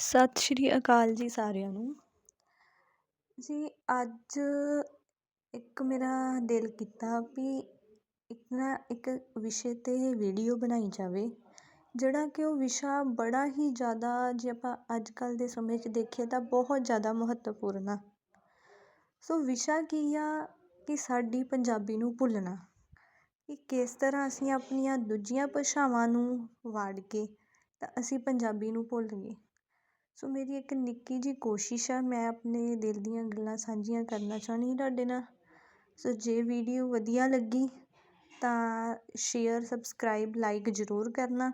ਸਤਿ ਸ਼੍ਰੀ ਅਕਾਲ ਜੀ ਸਾਰਿਆਂ ਨੂੰ। ਜੀ, ਅੱਜ ਇੱਕ ਮੇਰਾ ਦਿਲ ਕੀਤਾ ਵੀ ਇੱਕ ਨਾ ਇੱਕ ਵਿਸ਼ੇ 'ਤੇ ਵੀਡੀਓ ਬਣਾਈ ਜਾਵੇ, ਜਿਹੜਾ ਕਿ ਉਹ ਵਿਸ਼ਾ ਬੜਾ ਹੀ ਜ਼ਿਆਦਾ ਜੇ ਆਪਾਂ ਅੱਜ ਕੱਲ੍ਹ ਦੇ ਸਮੇਂ 'ਚ ਦੇਖੀਏ ਤਾਂ ਬਹੁਤ ਜ਼ਿਆਦਾ ਮਹੱਤਵਪੂਰਨ ਆ। ਸੋ ਵਿਸ਼ਾ ਕੀ ਆ ਕਿ ਸਾਡੀ ਪੰਜਾਬੀ ਨੂੰ ਭੁੱਲਣਾ, ਕਿ ਕਿਸ ਤਰ੍ਹਾਂ ਅਸੀਂ ਆਪਣੀਆਂ ਦੂਜੀਆਂ ਭਾਸ਼ਾਵਾਂ ਨੂੰ ਵਾੜ ਕੇ ਤਾਂ ਅਸੀਂ ਪੰਜਾਬੀ ਨੂੰ ਭੁੱਲ ਗਏ। ਸੋ ਮੇਰੀ ਇੱਕ ਨਿੱਕੀ ਜਿਹੀ ਕੋਸ਼ਿਸ਼ ਆ, ਮੈਂ ਆਪਣੇ ਦਿਲ ਦੀਆਂ ਗੱਲਾਂ ਸਾਂਝੀਆਂ ਕਰਨਾ ਚਾਹੁੰਦੀ ਤੁਹਾਡੇ ਨਾਲ। ਸੋ ਜੇ ਵੀਡੀਓ ਵਧੀਆ ਲੱਗੀ ਤਾਂ ਸ਼ੇਅਰ ਸਬਸਕ੍ਰਾਈਬ ਲਾਈਕ ਜ਼ਰੂਰ ਕਰਨਾ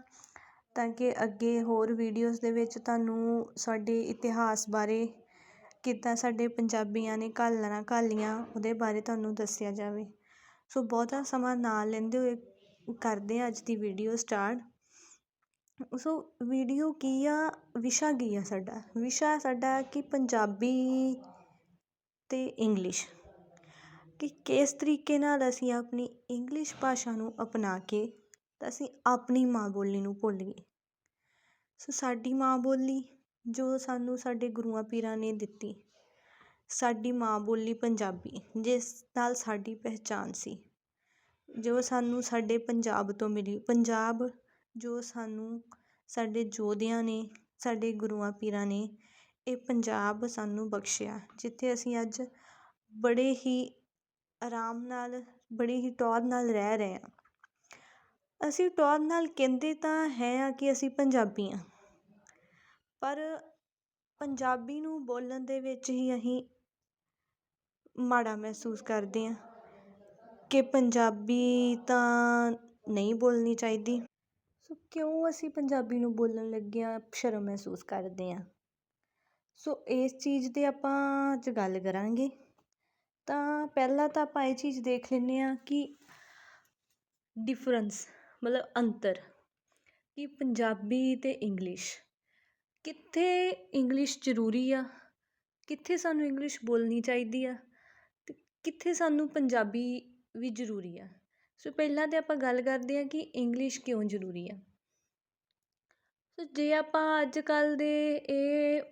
ਤਾਂ ਕਿ ਅੱਗੇ ਹੋਰ ਵੀਡੀਓਜ਼ ਦੇ ਵਿੱਚ ਤੁਹਾਨੂੰ ਸਾਡੇ ਇਤਿਹਾਸ ਬਾਰੇ, ਕਿੱਦਾਂ ਸਾਡੇ ਪੰਜਾਬੀਆਂ ਨੇ ਘਾਲਣਾ ਘਾਲੀਆਂ ਉਹਦੇ ਬਾਰੇ ਤੁਹਾਨੂੰ ਦੱਸਿਆ ਜਾਵੇ। ਸੋ ਬਹੁਤਾ ਸਮਾਂ ਨਾ ਲੈਂਦੇ ਹੋਏ ਕਰਦੇ ਹਾਂ ਅੱਜ ਦੀ ਵੀਡੀਓ ਸਟਾਰਟ ਸੋ ਵੀਡੀਓ ਕੀ ਆ? ਵਿਸ਼ਾ ਕੀ ਆ ਸਾਡਾ? ਵਿਸ਼ਾ ਸਾਡਾ ਕਿ ਪੰਜਾਬੀ ਅਤੇ ਇੰਗਲਿਸ਼। ਕਿ ਕਿਸ ਤਰੀਕੇ ਨਾਲ ਅਸੀਂ ਆਪਣੀ ਇੰਗਲਿਸ਼ ਭਾਸ਼ਾ ਨੂੰ ਅਪਣਾ ਕੇ ਤਾਂ ਅਸੀਂ ਆਪਣੀ ਮਾਂ ਬੋਲੀ ਨੂੰ ਭੁੱਲ ਗਏ। ਸੋ ਸਾਡੀ ਮਾਂ ਬੋਲੀ ਜੋ ਸਾਨੂੰ ਸਾਡੇ ਗੁਰੂਆਂ ਪੀਰਾਂ ਨੇ ਦਿੱਤੀ, ਸਾਡੀ ਮਾਂ ਬੋਲੀ ਪੰਜਾਬੀ, ਜਿਸ ਨਾਲ ਸਾਡੀ ਪਹਿਚਾਣ ਸੀ। ਜੋ ਸਾਨੂੰ ਸਾਡੇ ਪੰਜਾਬ ਤੋਂ ਮਿਲੀ, ਪੰਜਾਬ ਜੋ ਸਾਨੂੰ ਸਾਡੇ ਯੋਧਿਆਂ ਨੇ, ਸਾਡੇ ਗੁਰੂਆਂ ਪੀਰਾਂ ਨੇ ਇਹ ਪੰਜਾਬ ਸਾਨੂੰ ਬਖਸ਼ਿਆ, ਜਿੱਥੇ ਅਸੀਂ ਅੱਜ ਬੜੇ ਹੀ ਆਰਾਮ ਨਾਲ, ਬੜੀ ਹੀ ਟੌਰ ਨਾਲ ਰਹਿ ਰਹੇ ਹਾਂ। ਅਸੀਂ ਟੌਰ ਨਾਲ ਕਹਿੰਦੇ ਤਾਂ ਹੈ ਹਾਂ ਕਿ ਅਸੀਂ ਪੰਜਾਬੀ ਹਾਂ, ਪਰ ਪੰਜਾਬੀ ਨੂੰ ਬੋਲਣ ਦੇ ਵਿੱਚ ਹੀ ਅਸੀਂ ਮਾੜਾ ਮਹਿਸੂਸ ਕਰਦੇ ਹਾਂ ਕਿ ਪੰਜਾਬੀ ਤਾਂ ਨਹੀਂ ਬੋਲਣੀ ਚਾਹੀਦੀ। ਸੋ ਕਿਉਂ ਅਸੀਂ ਪੰਜਾਬੀ ਨੂੰ ਬੋਲਣ ਲੱਗਿਆਂ ਸ਼ਰਮ ਮਹਿਸੂਸ ਕਰਦੇ ਹਾਂ। ਸੋ ਇਸ ਚੀਜ਼ 'ਤੇ ਆਪਾਂ ਅੱਜ ਗੱਲ ਕਰਾਂਗੇ। ਤਾਂ ਪਹਿਲਾਂ ਤਾਂ ਆਪਾਂ ਇਹ ਚੀਜ਼ ਦੇਖ ਲੈਂਦੇ ਹਾਂ ਕਿ ਡਿਫਰੈਂਸ ਮਤਲਬ ਅੰਤਰ, ਕਿ ਪੰਜਾਬੀ ਅਤੇ ਇੰਗਲਿਸ਼ ਕਿੱਥੇ ਇੰਗਲਿਸ਼ ਜ਼ਰੂਰੀ ਆ? ਕਿੱਥੇ ਸਾਨੂੰ ਇੰਗਲਿਸ਼ ਬੋਲਣੀ ਚਾਹੀਦੀ ਆ? ਅਤੇ ਕਿੱਥੇ ਸਾਨੂੰ ਪੰਜਾਬੀ ਵੀ ਜ਼ਰੂਰੀ ਆ? ਸੋ ਪਹਿਲਾਂ ਤਾਂ ਆਪਾਂ ਗੱਲ ਕਰਦੇ ਹਾਂ ਕਿ ਇੰਗਲਿਸ਼ ਕਿਉਂ ਜ਼ਰੂਰੀ ਆ। ਸੋ ਜੇ ਆਪਾਂ ਅੱਜ ਕੱਲ੍ਹ ਦੇ ਇਹ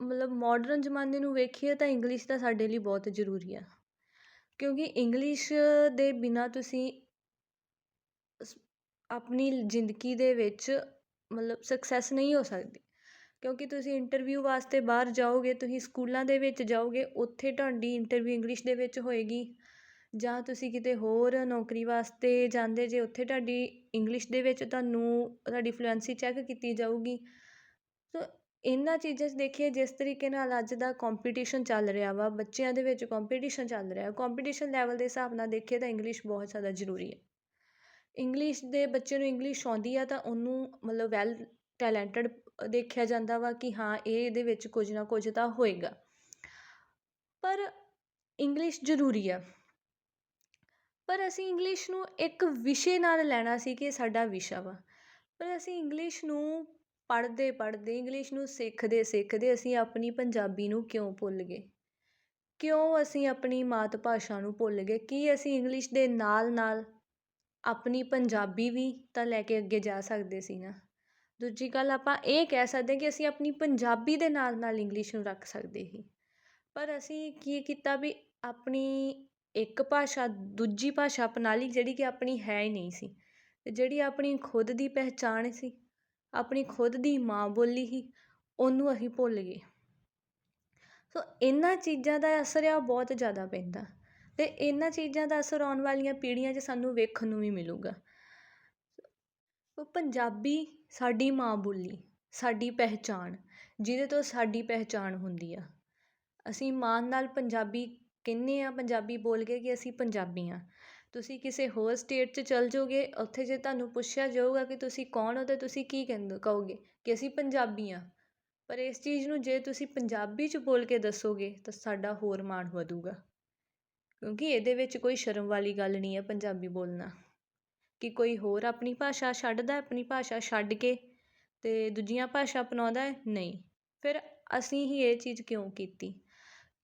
ਮਤਲਬ ਮਾਡਰਨ ਜ਼ਮਾਨੇ ਨੂੰ ਵੇਖੀਏ ਤਾਂ ਇੰਗਲਿਸ਼ ਤਾਂ ਸਾਡੇ ਲਈ ਬਹੁਤ ਜ਼ਰੂਰੀ ਆ। ਕਿਉਂਕਿ ਇੰਗਲਿਸ਼ ਦੇ ਬਿਨਾਂ ਤੁਸੀਂ ਆਪਣੀ ਜ਼ਿੰਦਗੀ ਦੇ ਵਿੱਚ ਮਤਲਬ ਸਕਸੈਸ ਨਹੀਂ ਹੋ ਸਕਦੀ। ਕਿਉਂਕਿ ਤੁਸੀਂ ਇੰਟਰਵਿਊ ਵਾਸਤੇ ਬਾਹਰ ਜਾਓਗੇ, ਤੁਸੀਂ ਸਕੂਲਾਂ ਦੇ ਵਿੱਚ ਜਾਓਗੇ, ਉੱਥੇ ਤੁਹਾਡੀ ਇੰਟਰਵਿਊ ਇੰਗਲਿਸ਼ ਦੇ ਵਿੱਚ ਹੋਏਗੀ। ਜਾਂ ਤੁਸੀਂ ਕਿਤੇ ਹੋਰ ਨੌਕਰੀ ਵਾਸਤੇ ਜਾਂਦੇ ਜੇ, ਉੱਥੇ ਤੁਹਾਡੀ ਇੰਗਲਿਸ਼ ਦੇ ਵਿੱਚ ਤੁਹਾਨੂੰ ਤੁਹਾਡੀ ਫਲੂਐਂਸੀ ਚੈੱਕ ਕੀਤੀ ਜਾਊਗੀ। ਸੋ ਇਹਨਾਂ ਚੀਜ਼ਾਂ 'ਚ ਦੇਖੀਏ, ਜਿਸ ਤਰੀਕੇ ਨਾਲ ਅੱਜ ਦਾ ਕੰਪੀਟੀਸ਼ਨ ਚੱਲ ਰਿਹਾ ਵਾ, ਬੱਚਿਆਂ ਦੇ ਵਿੱਚ ਕੰਪੀਟੀਸ਼ਨ ਚੱਲ ਰਿਹਾ ਕੰਪੀਟੀਸ਼ਨ ਲੈਵਲ ਦੇ ਹਿਸਾਬ ਨਾਲ ਦੇਖੀਏ ਤਾਂ ਇੰਗਲਿਸ਼ ਬਹੁਤ ਜ਼ਿਆਦਾ ਜ਼ਰੂਰੀ ਹੈ। ਇੰਗਲਿਸ਼ ਦੇ ਬੱਚੇ ਨੂੰ ਇੰਗਲਿਸ਼ ਆਉਂਦੀ ਆ ਤਾਂ ਉਹਨੂੰ ਮਤਲਬ ਵੈਲ ਟੈਲੈਂਟਡ ਦੇਖਿਆ ਜਾਂਦਾ ਵਾ ਕਿ ਹਾਂ, ਇਹ ਇਹਦੇ ਵਿੱਚ ਕੁਝ ਨਾ ਕੁਝ ਤਾਂ ਹੋਏਗਾ। ਪਰ ਇੰਗਲਿਸ਼ ਜ਼ਰੂਰੀ ਆ। ਪਰ ਅਸੀਂ ਇੰਗਲਿਸ਼ ਨੂੰ ਇੱਕ ਵਿਸ਼ੇ ਨਾਲ ਲੈਣਾ ਸੀ ਕਿ ਸਾਡਾ ਵਿਸ਼ਾ ਵਾ। ਪਰ ਅਸੀਂ ਇੰਗਲਿਸ਼ ਨੂੰ ਪੜ੍ਹਦੇ ਪੜ੍ਹਦੇ ਇੰਗਲਿਸ਼ ਨੂੰ ਸਿੱਖਦੇ ਸਿੱਖਦੇ ਅਸੀਂ ਆਪਣੀ ਪੰਜਾਬੀ ਨੂੰ ਕਿਉਂ ਭੁੱਲ ਗਏ? ਕਿਉਂ ਅਸੀਂ ਆਪਣੀ ਮਾਤ ਭਾਸ਼ਾ ਨੂੰ ਭੁੱਲ ਗਏ? ਕੀ ਅਸੀਂ ਇੰਗਲਿਸ਼ ਦੇ ਨਾਲ ਨਾਲ ਆਪਣੀ ਪੰਜਾਬੀ ਵੀ ਤਾਂ ਲੈ ਕੇ ਅੱਗੇ ਜਾ ਸਕਦੇ ਸੀ ਨਾ? ਦੂਜੀ ਗੱਲ ਆਪਾਂ ਇਹ ਕਹਿ ਸਕਦੇ ਕਿ ਅਸੀਂ ਆਪਣੀ ਪੰਜਾਬੀ ਦੇ ਨਾਲ ਨਾਲ ਇੰਗਲਿਸ਼ ਨੂੰ ਰੱਖ ਸਕਦੇ ਸੀ। ਪਰ ਅਸੀਂ ਕੀ ਕੀਤਾ ਵੀ ਆਪਣੀ ਇੱਕ ਭਾਸ਼ਾ ਦੂਜੀ ਭਾਸ਼ਾ ਅਪਣਾ ਲਈ ਜਿਹੜੀ ਕਿ ਆਪਣੀ ਹੈ ਹੀ ਨਹੀਂ ਸੀ ਅਤੇ ਜਿਹੜੀ ਆਪਣੀ ਖੁਦ ਦੀ ਪਹਿਚਾਣ ਸੀ, ਆਪਣੀ ਖੁਦ ਦੀ ਮਾਂ ਬੋਲੀ ਸੀ, ਉਹਨੂੰ ਅਸੀਂ ਭੁੱਲ ਗਏ। ਸੋ ਇਹਨਾਂ ਚੀਜ਼ਾਂ ਦਾ ਅਸਰ ਆ ਬਹੁਤ ਜ਼ਿਆਦਾ ਪੈਂਦਾ ਅਤੇ ਇਹਨਾਂ ਚੀਜ਼ਾਂ ਦਾ ਅਸਰ ਆਉਣ ਵਾਲੀਆਂ ਪੀੜ੍ਹੀਆਂ 'ਚ ਸਾਨੂੰ ਵੇਖਣ ਨੂੰ ਵੀ ਮਿਲੂਗਾ। ਪੰਜਾਬੀ ਸਾਡੀ ਮਾਂ ਬੋਲੀ, ਸਾਡੀ ਪਹਿਚਾਣ, ਜਿਹਦੇ ਤੋਂ ਸਾਡੀ ਪਹਿਚਾਣ ਹੁੰਦੀ ਆ। ਅਸੀਂ ਮਾਣ ਨਾਲ ਪੰਜਾਬੀ ਕਹਿੰਦੇ ਹਾਂ ਪੰਜਾਬੀ ਬੋਲ ਕੇ ਕਿ ਅਸੀਂ ਪੰਜਾਬੀ ਹਾਂ ਤੁਸੀਂ ਕਿਸੇ ਹੋਰ ਸਟੇਟ 'ਚ ਚਲ ਜਾਓਗੇ, ਉੱਥੇ ਜੇ ਤੁਹਾਨੂੰ ਪੁੱਛਿਆ ਜਾਊਗਾ ਕਿ ਤੁਸੀਂ ਕੌਣ ਹੋ, ਤਾਂ ਤੁਸੀਂ ਕੀ ਕਹਿੰਦੇ, ਕਹੋਗੇ ਕਿ ਅਸੀਂ ਪੰਜਾਬੀ ਹਾਂ ਪਰ ਇਸ ਚੀਜ਼ ਨੂੰ ਜੇ ਤੁਸੀਂ ਪੰਜਾਬੀ 'ਚ ਬੋਲ ਕੇ ਦੱਸੋਗੇ, ਤਾਂ ਸਾਡਾ ਹੋਰ ਮਾਣ ਵਧੂਗਾ। ਕਿਉਂਕਿ ਇਹਦੇ ਵਿੱਚ ਕੋਈ ਸ਼ਰਮ ਵਾਲੀ ਗੱਲ ਨਹੀਂ ਹੈ ਪੰਜਾਬੀ ਬੋਲਣਾ। ਕਿ ਕੋਈ ਹੋਰ ਆਪਣੀ ਭਾਸ਼ਾ ਛੱਡਦਾ, ਆਪਣੀ ਭਾਸ਼ਾ ਛੱਡ ਕੇ ਅਤੇ ਦੂਜੀਆਂ ਭਾਸ਼ਾ ਅਪਣਾਉਂਦਾ ਨਹੀਂ। ਫਿਰ ਅਸੀਂ ਹੀ ਇਹ ਚੀਜ਼ ਕਿਉਂ ਕੀਤੀ?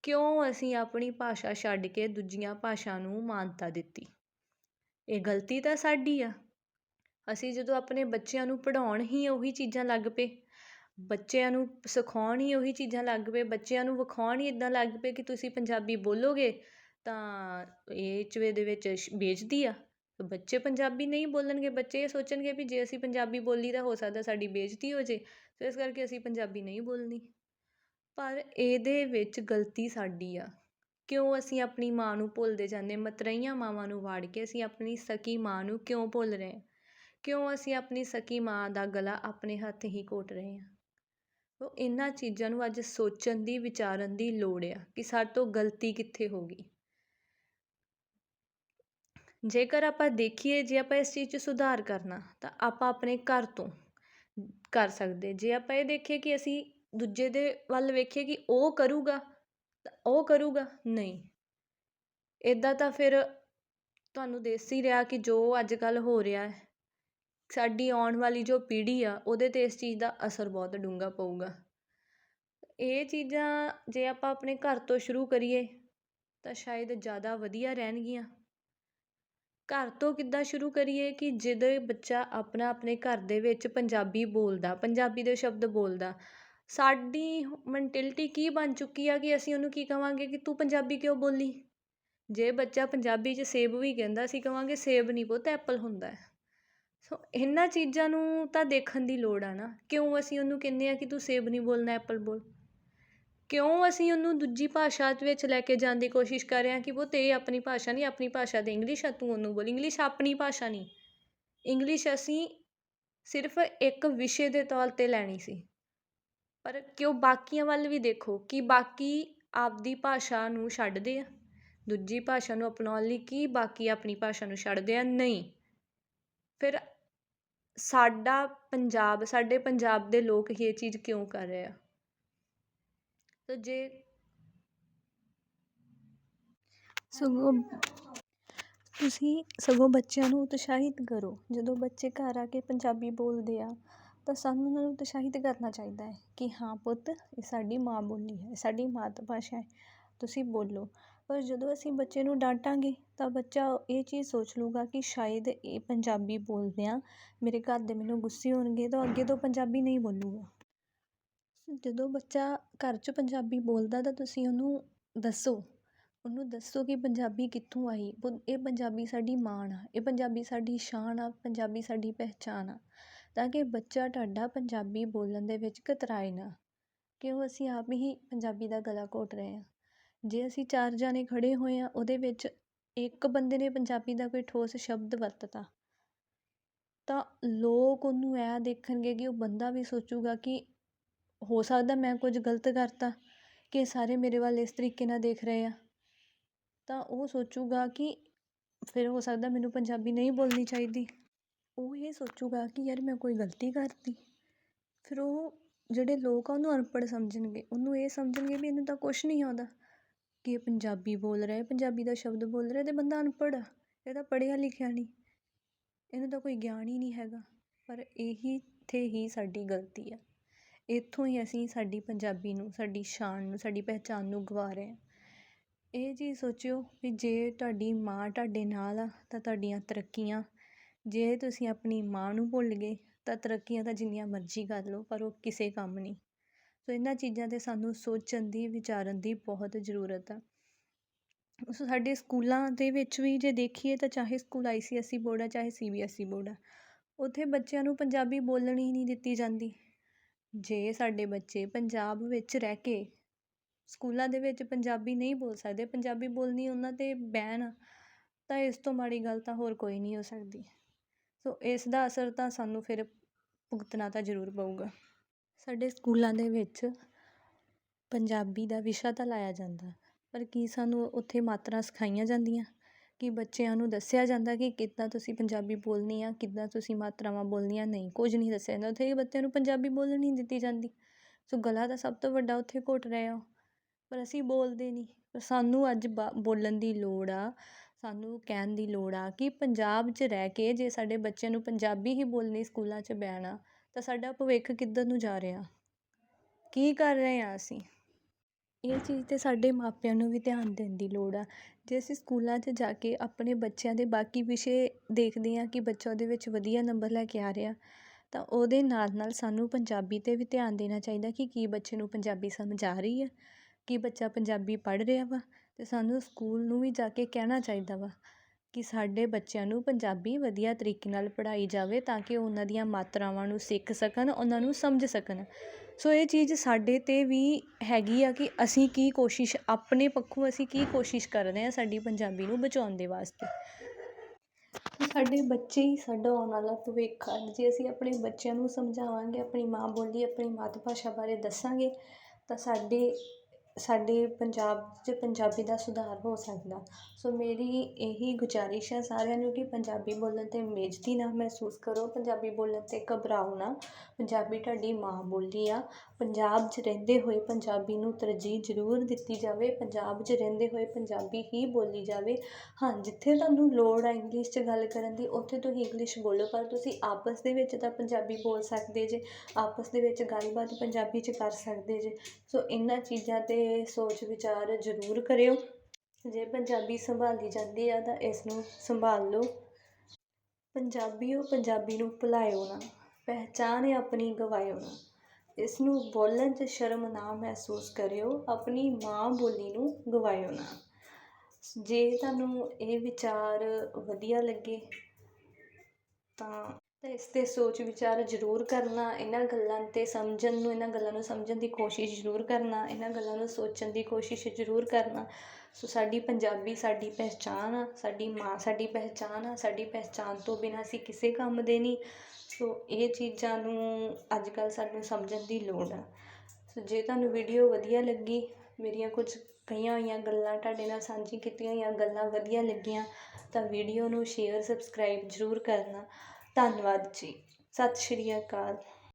ਕਿਉਂ ਅਸੀਂ ਆਪਣੀ ਭਾਸ਼ਾ ਛੱਡ ਕੇ ਦੂਜੀਆਂ ਭਾਸ਼ਾ ਨੂੰ ਮਾਨਤਾ ਦਿੱਤੀ? ਇਹ ਗਲਤੀ ਤਾਂ ਸਾਡੀ ਆ। ਅਸੀਂ ਜਦੋਂ ਆਪਣੇ ਬੱਚਿਆਂ ਨੂੰ ਪੜ੍ਹਾਉਣ ਹੀ ਉਹੀ ਚੀਜ਼ਾਂ ਲੱਗ ਪਏ, ਬੱਚਿਆਂ ਨੂੰ ਸਿਖਾਉਣ ਹੀ ਉਹੀ ਚੀਜ਼ਾਂ ਲੱਗ ਪਏ, ਬੱਚਿਆਂ ਨੂੰ ਵਿਖਾਉਣ ਹੀ ਇੱਦਾਂ ਲੱਗ ਪਏ ਕਿ ਤੁਸੀਂ ਪੰਜਾਬੀ ਬੋਲੋਗੇ ਤਾਂ ਇਹ 'ਚ ਇਹਦੇ ਵਿੱਚ ਸ਼ ਆ। ਬੱਚੇ ਪੰਜਾਬੀ ਨਹੀਂ ਬੋਲਣਗੇ, ਬੱਚੇ ਇਹ ਸੋਚਣਗੇ ਵੀ ਜੇ ਅਸੀਂ ਪੰਜਾਬੀ ਬੋਲੀ ਤਾਂ ਹੋ ਸਕਦਾ ਸਾਡੀ ਬੇਇੱਜ਼ਤੀ ਹੋ ਜੇ ਸੋ ਇਸ ਕਰਕੇ ਅਸੀਂ ਪੰਜਾਬੀ ਨਹੀਂ ਬੋਲਣੀ। ਪਰ ਇਹਦੇ ਵਿੱਚ ਗਲਤੀ ਸਾਡੀ ਆ। ਕਿਉਂ ਅਸੀਂ ਆਪਣੀ ਮਾਂ ਨੂੰ ਭੁੱਲਦੇ ਜਾਂਦੇ ਮਤਰੇਈਆਂ ਮਾਵਾਂ ਨੂੰ ਵਾੜ ਕੇ ਅਸੀਂ ਆਪਣੀ ਸਕੀ ਮਾਂ ਨੂੰ ਕਿਉਂ ਭੁੱਲ ਰਹੇ ਹਾਂ? ਕਿਉਂ ਅਸੀਂ ਆਪਣੀ ਸਕੀ ਮਾਂ ਦਾ ਗਲਾ ਆਪਣੇ ਹੱਥ ਹੀ ਘੋਟ ਰਹੇ ਹਾਂ? ਉਹ ਇਹਨਾਂ ਚੀਜ਼ਾਂ ਨੂੰ ਅੱਜ ਸੋਚਣ ਦੀ, ਵਿਚਾਰਨ ਦੀ ਲੋੜ ਆ ਕਿ ਸਾਡੇ ਤੋਂ ਗਲਤੀ ਕਿੱਥੇ ਹੋ ਗਈ। ਜੇਕਰ ਆਪਾਂ ਦੇਖੀਏ, ਜੇ ਆਪਾਂ ਇਸ ਚੀਜ਼ 'ਚ ਸੁਧਾਰ ਕਰਨਾ ਤਾਂ ਆਪਾਂ ਆਪਣੇ ਘਰ ਤੋਂ ਕਰ ਸਕਦੇ। ਜੇ ਆਪਾਂ ਇਹ ਦੇਖੀਏ ਕਿ ਅਸੀਂ ਦੂਜੇ ਦੇ ਵੱਲ ਵੇਖੀਏ ਕਿ ਉਹ ਕਰੂਗਾ, ਤਾਂ ਉਹ ਕਰੂਗਾ, ਨਹੀਂ। ਇੱਦਾਂ ਤਾਂ ਫਿਰ ਤੁਹਾਨੂੰ ਦਿਸ ਹੀ ਰਿਹਾ ਕਿ ਜੋ ਅੱਜ ਕੱਲ੍ਹ ਹੋ ਰਿਹਾ ਸਾਡੀ ਆਉਣ ਵਾਲੀ ਜੋ ਪੀੜ੍ਹੀ ਆ, ਉਹਦੇ 'ਤੇ ਇਸ ਚੀਜ਼ ਦਾ ਅਸਰ ਬਹੁਤ ਡੂੰਘਾ ਪਊਗਾ। ਇਹ ਚੀਜ਼ਾਂ ਜੇ ਆਪਾਂ ਆਪਣੇ ਘਰ ਤੋਂ ਸ਼ੁਰੂ ਕਰੀਏ, ਤਾਂ ਸ਼ਾਇਦ ਜ਼ਿਆਦਾ ਵਧੀਆ ਰਹਿਣਗੀਆਂ। ਘਰ ਤੋਂ ਕਿੱਦਾਂ ਸ਼ੁਰੂ ਕਰੀਏ ਕਿ ਜਦੋਂ ਬੱਚਾ ਆਪਣਾ ਆਪਣੇ ਘਰ ਦੇ ਵਿੱਚ ਪੰਜਾਬੀ ਬੋਲਦਾ, ਪੰਜਾਬੀ ਦੇ ਸ਼ਬਦ ਬੋਲਦਾ ਸਾਡੀ ਮੈਂਟਿਲਿਟੀ ਕੀ ਬਣ ਚੁੱਕੀ ਆ ਕਿ ਅਸੀਂ ਉਹਨੂੰ ਕੀ ਕਵਾਂਗੇ ਕਿ ਤੂੰ ਪੰਜਾਬੀ ਕਿਉਂ ਬੋਲੀ? ਜੇ ਬੱਚਾ ਪੰਜਾਬੀ 'ਚ ਸੇਬ ਵੀ ਕਹਿੰਦਾ ਅਸੀਂ ਕਵਾਂਗੇ ਸੇਬ ਨਹੀਂ ਪੁੱਤ ਐਪਲ ਹੁੰਦਾ ਸੋ ਇਹਨਾਂ ਚੀਜ਼ਾਂ ਨੂੰ ਤਾਂ ਦੇਖਣ ਦੀ ਲੋੜ ਆ ਨਾ। ਕਿਉਂ ਅਸੀਂ ਉਹਨੂੰ ਕਹਿੰਦੇ ਆ ਕਿ ਤੂੰ ਸੇਬ ਨਹੀਂ ਬੋਲਣਾ ਐਪਲ ਬੋਲ? ਕਿਉਂ ਅਸੀਂ ਉਹਨੂੰ ਦੂਜੀ ਭਾਸ਼ਾ ਵਿੱਚ ਲੈ ਕੇ ਜਾਣ ਦੀ ਕੋਸ਼ਿਸ਼ ਕਰ ਰਹੇ ਹਾਂ ਕਿ ਪੁੱਤ ਇਹ ਆਪਣੀ ਭਾਸ਼ਾ ਨਹੀਂ ਆਪਣੀ ਭਾਸ਼ਾ ਤੇ ਇੰਗਲਿਸ਼ ਆ, ਤੂੰ ਉਹਨੂੰ ਬੋਲ। ਇੰਗਲਿਸ਼ ਆਪਣੀ ਭਾਸ਼ਾ ਨਹੀਂ ਇੰਗਲਿਸ਼ ਅਸੀਂ ਸਿਰਫ ਇੱਕ ਵਿਸ਼ੇ ਦੇ ਤੌਰ 'ਤੇ ਲੈਣੀ ਸੀ। ਪਰ ਕਿਉਂ ਬਾਕੀਆਂ ਵੱਲ ਵੀ ਦੇਖੋ ਕਿ ਬਾਕੀ ਆਪਦੀ ਭਾਸ਼ਾ ਨੂੰ ਛੱਡਦੇ ਆ? ਦੂਜੀ ਭਾਸ਼ਾ ਨੂੰ ਅਪਣਾਉਣ ਲਈ ਕੀ ਬਾਕੀ ਆਪਣੀ ਭਾਸ਼ਾ ਨੂੰ ਛੱਡਦੇ ਆ? ਨਹੀਂ। ਫਿਰ ਸਾਡਾ ਪੰਜਾਬ, ਸਾਡੇ ਪੰਜਾਬ ਦੇ ਲੋਕ ਹੀ ਇਹ ਚੀਜ਼ ਕਿਉਂ ਕਰ ਰਹੇ ਆ? ਤਾਂ ਜੇ ਸਗੋਂ ਤੁਸੀਂ ਸਗੋਂ ਬੱਚਿਆਂ ਨੂੰ ਉਤਸ਼ਾਹਿਤ ਕਰੋ। ਜਦੋਂ ਬੱਚੇ ਘਰ ਆ ਕੇ ਪੰਜਾਬੀ ਬੋਲਦੇ ਆ ਤਾਂ ਸਾਨੂੰ ਉਹਨਾਂ ਨੂੰ ਉਤਸ਼ਾਹਿਤ ਕਰਨਾ ਚਾਹੀਦਾ ਹੈ ਕਿ ਹਾਂ ਪੁੱਤ, ਇਹ ਸਾਡੀ ਮਾਂ ਬੋਲੀ ਹੈ ਸਾਡੀ ਮਾਤ ਭਾਸ਼ਾ ਹੈ, ਤੁਸੀਂ ਬੋਲੋ। ਪਰ ਜਦੋਂ ਅਸੀਂ ਬੱਚੇ ਨੂੰ ਡਾਂਟਾਂਗੇ, ਤਾਂ ਬੱਚਾ ਇਹ ਚੀਜ਼ ਸੋਚ ਲੂਗਾ ਕਿ ਸ਼ਾਇਦ ਇਹ ਪੰਜਾਬੀ ਬੋਲਦੇ ਆ, ਮੇਰੇ ਘਰ ਦੇ ਮੈਨੂੰ ਗੁੱਸੇ ਹੋਣਗੇ, ਤਾਂ ਅੱਗੇ ਤੋਂ ਪੰਜਾਬੀ ਨਹੀਂ ਬੋਲੂਗਾ। ਜਦੋਂ ਬੱਚਾ ਘਰ 'ਚ ਪੰਜਾਬੀ ਬੋਲਦਾ, ਤਾਂ ਤੁਸੀਂ ਉਹਨੂੰ ਦੱਸੋ ਉਹਨੂੰ ਦੱਸੋ ਕਿ ਪੰਜਾਬੀ ਕਿੱਥੋਂ ਆਈ? ਇਹ ਪੰਜਾਬੀ ਸਾਡੀ ਮਾਣ ਆ, ਇਹ ਪੰਜਾਬੀ ਸਾਡੀ ਸ਼ਾਨ ਆ, ਪੰਜਾਬੀ ਸਾਡੀ ਪਹਿਚਾਣ ਆ। ਤਾਂ ਕਿ ਬੱਚਾ ਤੁਹਾਡਾ ਪੰਜਾਬੀ ਬੋਲਣ ਦੇ ਵਿੱਚ ਕਤਰਾਏ ਨਾ। ਕਿਉਂ ਅਸੀਂ ਆਪ ਹੀ ਪੰਜਾਬੀ ਦਾ ਗਲਾ ਘੋਟ ਰਹੇ ਹਾਂ? ਜੇ ਅਸੀਂ ਚਾਰ ਜਾਣੇ ਖੜ੍ਹੇ ਹੋਏ ਹਾਂ, ਉਹਦੇ ਵਿੱਚ ਇੱਕ ਬੰਦੇ ਨੇ ਪੰਜਾਬੀ ਦਾ ਕੋਈ ਠੋਸ ਸ਼ਬਦ ਵਰਤਤਾ। ਤਾਂ ਲੋਕ ਉਹਨੂੰ ਐ ਦੇਖਣਗੇ ਕਿ ਉਹ ਬੰਦਾ ਵੀ ਸੋਚੂਗਾ ਕਿ ਹੋ ਸਕਦਾ ਮੈਂ ਕੁਝ ਗਲਤ ਕਰਤਾ, ਕਿ ਸਾਰੇ ਮੇਰੇ ਵੱਲ ਇਸ ਤਰੀਕੇ ਨਾਲ ਦੇਖ ਰਹੇ ਆ। ਤਾਂ ਉਹ ਸੋਚੂਗਾ ਕਿ ਫਿਰ ਹੋ ਸਕਦਾ ਮੈਨੂੰ ਪੰਜਾਬੀ ਨਹੀਂ ਬੋਲਣੀ ਚਾਹੀਦੀ। ਉਹ ਇਹ ਸੋਚੂਗਾ ਕਿ ਯਾਰ ਮੈਂ ਕੋਈ ਗਲਤੀ ਕਰਤੀ। ਫਿਰ ਉਹ ਜਿਹੜੇ ਲੋਕ ਆ ਉਹਨੂੰ ਅਨਪੜ੍ਹ ਸਮਝਣਗੇ। ਉਹਨੂੰ ਇਹ ਸਮਝਣਗੇ ਵੀ ਇਹਨੂੰ ਤਾਂ ਕੁਛ ਨਹੀਂ ਆਉਂਦਾ ਕਿ ਇਹ ਪੰਜਾਬੀ ਬੋਲ ਰਿਹਾ ਪੰਜਾਬੀ ਦਾ ਸ਼ਬਦ ਬੋਲ ਰਿਹਾ ਤੇ ਬੰਦਾ ਅਨਪੜ੍ਹ ਆ, ਇਹ ਤਾਂ ਪੜ੍ਹਿਆ ਲਿਖਿਆ ਨਹੀਂ। ਇਹਨੂੰ ਤਾਂ ਕੋਈ ਗਿਆਨ ਹੀ ਨਹੀਂ ਹੈਗਾ, ਪਰ ਇਹੀ ਇੱਥੇ ਹੀ ਸਾਡੀ ਗਲਤੀ ਆ। ਇੱਥੋਂ ਹੀ ਅਸੀਂ ਸਾਡੀ ਪੰਜਾਬੀ ਨੂੰ, ਸਾਡੀ ਸ਼ਾਨ ਨੂੰ, ਸਾਡੀ ਪਹਿਚਾਣ ਨੂੰ ਗਵਾ ਰਹੇ ਹਾਂ। ਇਹ ਚੀਜ਼ ਸੋਚਿਓ ਵੀ ਜੇ ਤੁਹਾਡੀ ਮਾਂ ਤੁਹਾਡੇ ਨਾਲ ਆ, ਤਾਂ ਤੁਹਾਡੀਆਂ ਤਰੱਕੀਆਂ ਜੇ ਤੁਸੀਂ ਆਪਣੀ ਮਾਂ ਨੂੰ ਭੁੱਲ ਗਏ, ਤਾਂ ਤਰੱਕੀਆਂ ਤਾਂ ਜਿੰਨੀਆਂ ਮਰਜ਼ੀ ਕਰ ਲਓ, ਪਰ ਉਹ ਕਿਸੇ ਕੰਮ ਨਹੀਂ। ਸੋ ਇਹਨਾਂ ਚੀਜ਼ਾਂ 'ਤੇ ਸਾਨੂੰ ਸੋਚਣ ਦੀ, ਵਿਚਾਰਨ ਦੀ ਬਹੁਤ ਜ਼ਰੂਰਤ ਆ। ਸੋ ਸਾਡੇ ਸਕੂਲਾਂ ਦੇ ਵਿੱਚ ਵੀ ਜੇ ਦੇਖੀਏ ਤਾਂ ਚਾਹੇ school I C S E board ਆ, ਚਾਹੇ C B S E board ਆ, ਉੱਥੇ ਬੱਚਿਆਂ ਨੂੰ ਪੰਜਾਬੀ ਬੋਲਣ ਹੀ ਨਹੀਂ ਦਿੱਤੀ ਜਾਂਦੀ। ਜੇ ਸਾਡੇ ਬੱਚੇ ਪੰਜਾਬ ਵਿੱਚ ਰਹਿ ਕੇ ਸਕੂਲਾਂ ਦੇ ਵਿੱਚ ਪੰਜਾਬੀ ਨਹੀਂ ਬੋਲ ਸਕਦੇ, ਪੰਜਾਬੀ ਬੋਲਣੀ ਉਹਨਾਂ 'ਤੇ ਬੈਨ ਆ, ਤਾਂ ਇਸ ਤੋਂ ਮਾੜੀ ਗੱਲ ਤਾਂ ਹੋਰ ਕੋਈ ਨਹੀਂ ਹੋ ਸਕਦੀ। ਸੋ ਇਸ ਦਾ ਅਸਰ ਤਾਂ ਸਾਨੂੰ ਫਿਰ ਭੁਗਤਣਾ ਤਾਂ ਜ਼ਰੂਰ ਪਊਗਾ। ਸਾਡੇ ਸਕੂਲਾਂ ਦੇ ਵਿੱਚ ਪੰਜਾਬੀ ਦਾ ਵਿਸ਼ਾ ਤਾਂ ਲਾਇਆ ਜਾਂਦਾ, ਪਰ ਕੀ ਸਾਨੂੰ ਉੱਥੇ ਮਾਤਰਾ ਸਿਖਾਈਆਂ ਜਾਂਦੀਆਂ? ਕਿ ਬੱਚਿਆਂ ਨੂੰ ਦੱਸਿਆ ਜਾਂਦਾ ਕਿ ਕਿੱਦਾਂ ਤੁਸੀਂ ਪੰਜਾਬੀ ਬੋਲਣੀ ਆ, ਕਿੱਦਾਂ ਤੁਸੀਂ ਮਾਤਰਾਵਾਂ ਬੋਲਣੀਆਂ? ਨਹੀਂ, ਕੁਝ ਨਹੀਂ ਦੱਸਿਆ ਜਾਂਦਾ। ਉੱਥੇ ਬੱਚਿਆਂ ਨੂੰ ਪੰਜਾਬੀ ਬੋਲਣ ਨਹੀਂ ਦਿੱਤੀ ਜਾਂਦੀ। ਸੋ ਗਲਾ ਤਾਂ ਸਭ ਤੋਂ ਵੱਡਾ ਉੱਥੇ ਘੁੱਟ ਰਿਹਾ। ਉਹ ਪਰ ਅਸੀਂ ਬੋਲਦੇ ਨਹੀਂ। ਪਰ ਸਾਨੂੰ ਅੱਜ ਬੋਲਣ ਦੀ ਲੋੜ ਆ। ਸਾਨੂੰ ਕਹਿਣ ਦੀ ਲੋੜ ਆ ਕਿ ਪੰਜਾਬ 'ਚ ਰਹਿ ਕੇ ਜੇ ਸਾਡੇ ਬੱਚਿਆਂ ਨੂੰ ਪੰਜਾਬੀ ਹੀ ਬੋਲਣੀ ਸਕੂਲਾਂ 'ਚ ਬਹਿਣਾ ਤਾਂ ਸਾਡਾ ਭਵਿੱਖ ਕਿੱਧਰ ਨੂੰ ਜਾ ਰਿਹਾ? ਕੀ ਕਰ ਰਹੇ ਹਾਂ ਅਸੀਂ? ਇਹ ਚੀਜ਼ 'ਤੇ ਸਾਡੇ ਮਾਪਿਆਂ ਨੂੰ ਵੀ ਧਿਆਨ ਦੇਣ ਦੀ ਲੋੜ ਆ। ਜੇ ਅਸੀਂ ਸਕੂਲਾਂ 'ਚ ਜਾ ਕੇ ਆਪਣੇ ਬੱਚਿਆਂ ਦੇ ਬਾਕੀ ਵਿਸ਼ੇ ਦੇਖਦੇ ਹਾਂ ਕਿ ਬੱਚਾ ਉਹਦੇ ਵਿੱਚ ਵਧੀਆ ਨੰਬਰ ਲੈ ਕੇ ਆ ਰਿਹਾ, ਤਾਂ ਉਹਦੇ ਨਾਲ ਨਾਲ ਸਾਨੂੰ ਪੰਜਾਬੀ 'ਤੇ ਵੀ ਧਿਆਨ ਦੇਣਾ ਚਾਹੀਦਾ ਕਿ ਕੀ ਬੱਚੇ ਨੂੰ ਪੰਜਾਬੀ ਸਮਝ ਆ ਰਹੀ ਹੈ ਕੀ ਬੱਚਾ ਪੰਜਾਬੀ ਪੜ੍ਹ ਰਿਹਾ ਵਾ ਅਤੇ ਸਾਨੂੰ ਸਕੂਲ ਨੂੰ ਵੀ ਜਾ ਕੇ ਕਹਿਣਾ ਚਾਹੀਦਾ ਵਾ ਕਿ ਸਾਡੇ ਬੱਚਿਆਂ ਨੂੰ ਪੰਜਾਬੀ ਵਧੀਆ ਤਰੀਕੇ ਨਾਲ ਪੜ੍ਹਾਈ ਜਾਵੇ ਤਾਂ ਕਿ ਉਹਨਾਂ ਦੀਆਂ ਮਾਤਰਾਵਾਂ ਨੂੰ ਸਿੱਖ ਸਕਣ, ਉਹਨਾਂ ਨੂੰ ਸਮਝ ਸਕਣ। ਸੋ ਇਹ ਚੀਜ਼ ਸਾਡੇ 'ਤੇ ਵੀ ਹੈਗੀ ਆ ਕਿ ਅਸੀਂ ਕੀ ਕੋਸ਼ਿਸ਼, ਆਪਣੇ ਪੱਖੋਂ ਅਸੀਂ ਕੀ ਕੋਸ਼ਿਸ਼ ਕਰ ਰਹੇ ਹਾਂ ਸਾਡੀ ਪੰਜਾਬੀ ਨੂੰ ਬਚਾਉਣ ਦੇ ਵਾਸਤੇ। ਸਾਡੇ ਬੱਚੇ ਹੀ ਸਾਡਾ ਆਉਣ ਵਾਲਾ ਭਵਿੱਖ ਹਨ ਜੇ ਅਸੀਂ ਆਪਣੇ ਬੱਚਿਆਂ ਨੂੰ ਸਮਝਾਵਾਂਗੇ, ਆਪਣੀ ਮਾਂ ਬੋਲੀ, ਆਪਣੀ ਮਾਤ ਭਾਸ਼ਾ ਬਾਰੇ ਦੱਸਾਂਗੇ ਤਾਂ ਸਾਡੇ ਸਾਡੇ ਪੰਜਾਬ 'ਚ ਪੰਜਾਬੀ ਦਾ ਸੁਧਾਰ ਹੋ ਸਕਦਾ। ਸੋ ਮੇਰੀ ਇਹੀ ਗੁਜ਼ਾਰਿਸ਼ ਹੈ ਸਾਰਿਆਂ ਨੂੰ ਕਿ ਪੰਜਾਬੀ ਬੋਲਣ 'ਤੇ ਮੇਜ਼ਤੀ ਨਾ ਮਹਿਸੂਸ ਕਰੋ, ਪੰਜਾਬੀ ਬੋਲਣ 'ਤੇ ਘਬਰਾਓ ਨਾ। ਪੰਜਾਬੀ ਤੁਹਾਡੀ ਮਾਂ ਬੋਲੀ ਆ। ਪੰਜਾਬ 'ਚ ਰਹਿੰਦੇ ਹੋਏ ਪੰਜਾਬੀ ਨੂੰ ਤਰਜੀਹ ਜ਼ਰੂਰ ਦਿੱਤੀ ਜਾਵੇ। ਪੰਜਾਬ 'ਚ ਰਹਿੰਦੇ ਹੋਏ ਪੰਜਾਬੀ ਹੀ ਬੋਲੀ ਜਾਵੇ। ਹਾਂ, ਜਿੱਥੇ ਤੁਹਾਨੂੰ ਲੋੜ ਆ ਇੰਗਲਿਸ਼ 'ਚ ਗੱਲ ਕਰਨ ਦੀ, ਉੱਥੇ ਤੁਸੀਂ ਇੰਗਲਿਸ਼ ਬੋਲੋ, ਪਰ ਤੁਸੀਂ ਆਪਸ ਦੇ ਵਿੱਚ ਤਾਂ ਪੰਜਾਬੀ ਬੋਲ ਸਕਦੇ ਜੇ। ਆਪਸ ਦੇ ਵਿੱਚ ਗੱਲਬਾਤ ਪੰਜਾਬੀ 'ਚ ਕਰ ਸਕਦੇ ਜੇ। ਸੋ ਇਹਨਾਂ ਚੀਜ਼ਾਂ 'ਤੇ ਸੋਚ ਵਿਚਾਰ ਜ਼ਰੂਰ ਕਰਿਓ। ਜੇ ਪੰਜਾਬੀ ਸੰਭਾਲੀ ਜਾਂਦੀ ਆ, ਤਾਂ ਇਸ ਨੂੰ ਸੰਭਾਲ ਲਓ। ਪੰਜਾਬੀਓ, ਪੰਜਾਬੀ ਨੂੰ ਭੁਲਾਇਓ ਨਾ। ਪਹਿਚਾਣ ਆਪਣੀ, ਗਵਾਇਓ ਨਾ। ਇਸ ਨੂੰ ਬੋਲਣ 'ਚ ਸ਼ਰਮ ਨਾ ਮਹਿਸੂਸ ਕਰਿਓ, ਆਪਣੀ ਮਾਂ ਬੋਲੀ ਨੂੰ ਗਵਾਇਓ ਨਾ। ਜੇ ਤੁਹਾਨੂੰ ਇਹ ਵਿਚਾਰ ਵਧੀਆ ਲੱਗੇ ਤਾਂ ਤਾਂ ਇਸ 'ਤੇ ਸੋਚ ਵਿਚਾਰ ਜ਼ਰੂਰ ਕਰਨਾ, ਇਹਨਾਂ ਗੱਲਾਂ 'ਤੇ ਸਮਝਣ ਨੂੰ, ਇਹਨਾਂ ਗੱਲਾਂ ਨੂੰ ਸਮਝਣ ਦੀ ਕੋਸ਼ਿਸ਼ ਜ਼ਰੂਰ ਕਰਨਾ, ਇਹਨਾਂ ਗੱਲਾਂ ਨੂੰ ਸੋਚਣ ਦੀ ਕੋਸ਼ਿਸ਼ ਜ਼ਰੂਰ ਕਰਨਾ। ਸੋ ਸਾਡੀ ਪੰਜਾਬੀ ਸਾਡੀ ਪਹਿਚਾਣ ਆ, ਸਾਡੀ ਮਾਂ ਸਾਡੀ ਪਹਿਚਾਣ ਆ, ਸਾਡੀ ਪਹਿਚਾਣ ਤੋਂ ਬਿਨਾਂ ਅਸੀਂ ਕਿਸੇ ਕੰਮ ਦੇ ਨਹੀਂ। ਸੋ ਇਹ ਚੀਜ਼ਾਂ ਨੂੰ ਅੱਜ ਕੱਲ੍ਹ ਸਾਨੂੰ ਸਮਝਣ ਦੀ ਲੋੜ ਆ। ਸੋ ਜੇ ਤੁਹਾਨੂੰ ਵੀਡੀਓ ਵਧੀਆ ਲੱਗੀ, ਮੇਰੀਆਂ ਕੁਝ ਕਹੀਆਂ ਹੋਈਆਂ ਗੱਲਾਂ, ਤੁਹਾਡੇ ਨਾਲ ਸਾਂਝੀ ਕੀਤੀਆਂ ਹੋਈਆਂ ਗੱਲਾਂ ਵਧੀਆ ਲੱਗੀਆਂ, ਤਾਂ ਵੀਡੀਓ ਨੂੰ ਸ਼ੇਅਰ ਸਬਸਕ੍ਰਾਈਬ ਜ਼ਰੂਰ ਕਰਨਾ। ਧੰਨਵਾਦ ਜੀ। ਸਤਿ ਸ਼੍ਰੀ ਅਕਾਲ।